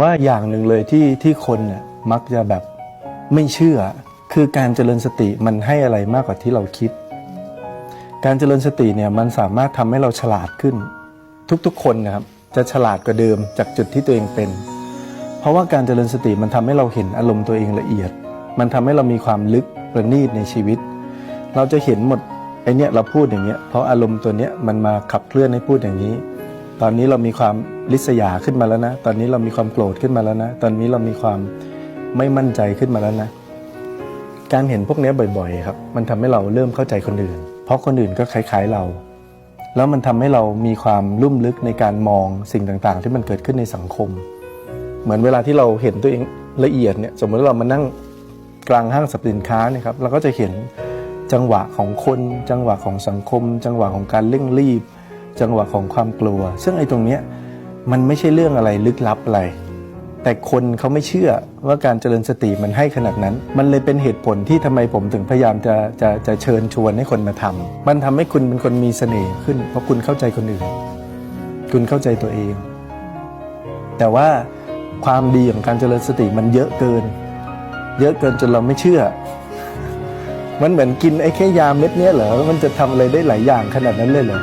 ว่าอย่างหนึ่งเลยที่ที่คนน่ะมักจะแบบไม่เชื่อ คือการเจริญสติมันให้อะไรมากกว่าที่เราคิด การเจริญสติเนี่ยมันสามารถทำให้เราฉลาดขึ้น ทุกๆ คนนะครับจะฉลาดกว่าเดิมจากจุดที่ตัวเองเป็น เพราะว่าการเจริญสติมันทำให้เราเห็นอารมณ์ตัวเองละเอียด มันทำให้เรามีความลึกประณีตในชีวิต เราจะเห็นหมดไอเนี้ยเราพูดอย่างเงี้ยเพราะอารมณ์ตัวเนี้ยมันมาขับเคลื่อนให้พูดอย่างนี้ ตอนนี้เรามีความลิษยาขึ้นมาแล้วนะ ตอนนี้เรามีความโกรธขึ้นมาแล้วนะ ตอนนี้เรามีความไม่มั่นใจขึ้นมาแล้วนะ การเห็นพวกนี้บ่อยๆครับ มันทำให้เราเริ่มเข้าใจคนอื่น เพราะคนอื่นก็คล้ายๆเรา แล้วมันทำให้เรามีความลุ่มลึกในการมองสิ่งต่างๆ ที่มันเกิดขึ้นในสังคม เหมือนเวลาที่เราเห็นตัวเองละเอียดเนี่ย สมมติเรามานั่งกลางห้างสรรพสินค้าเนี่ยครับ เราก็จะเห็นจังหวะของคน จังหวะของสังคม จังหวะของการเร่งรีบ จังหวะของความกลัว ซึ่งไอ้ตรงเนี้ยมันไม่ใช่เรื่องอะไรลึกลับอะไร แต่คนเขาไม่เชื่อว่าการเจริญสติมันให้ขนาดนั้น มันเลยเป็นเหตุผลที่ทำไมผมถึงพยายามจะจะจะเชิญชวนให้คนมาทำมันทำให้คุณเป็นคนมีเสน่ห์ขึ้น เพราะคุณเข้าใจคนอื่น คุณเข้าใจตัวเอง แต่ว่าความดีของการเจริญสติมันเยอะเกิน เยอะเกินจนเราไม่เชื่อ มันเหมือนกินไอ้แค่ยาเม็ดเนี้ยเหรอ มันจะทำอะไรได้หลายอย่างขนาดนั้นเลยเหรอ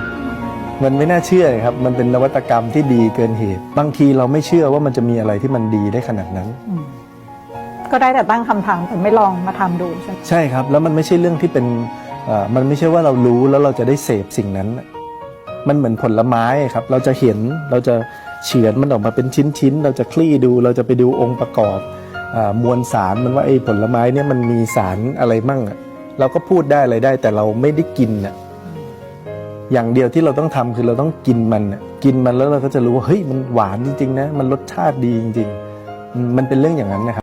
มันไม่น่าเชื่อครับ มันเป็นนวัตกรรมที่ดีเกินเหตุ บางทีเราไม่เชื่อว่ามันจะมีอะไรที่มันดีได้ขนาดนั้น ก็ได้แต่ตั้งคำถามแต่ไม่ลองมาทำดูใช่ไหมใช่ครับ แล้วมันไม่ใช่เรื่องที่เป็นเอ่อมันไม่ใช่ว่าเรารู้แล้วเราจะได้เสพสิ่งนั้น มันเหมือนผลไม้ครับ เราจะเห็นเราจะเฉือนมันออกมาเป็นชิ้นๆ เราจะคลี่ดู เราจะไปดูองค์ประกอบอามวลสารมันว่าไอ้ผลไม้เนี่ยมันมีสารอะไรมั่งอะเราก็พูดได้อะไรได้ แต่เราไม่ได้กินน่ะ อย่างเดียวที่เราต้องทำคือเราต้องกินมันกินมันแล้วเราก็จะรู้ว่าเฮ้ยมันหวานจริงๆนะมันรสชาติดีจริง ๆ มันเป็นเรื่องอย่างนั้นนะครับ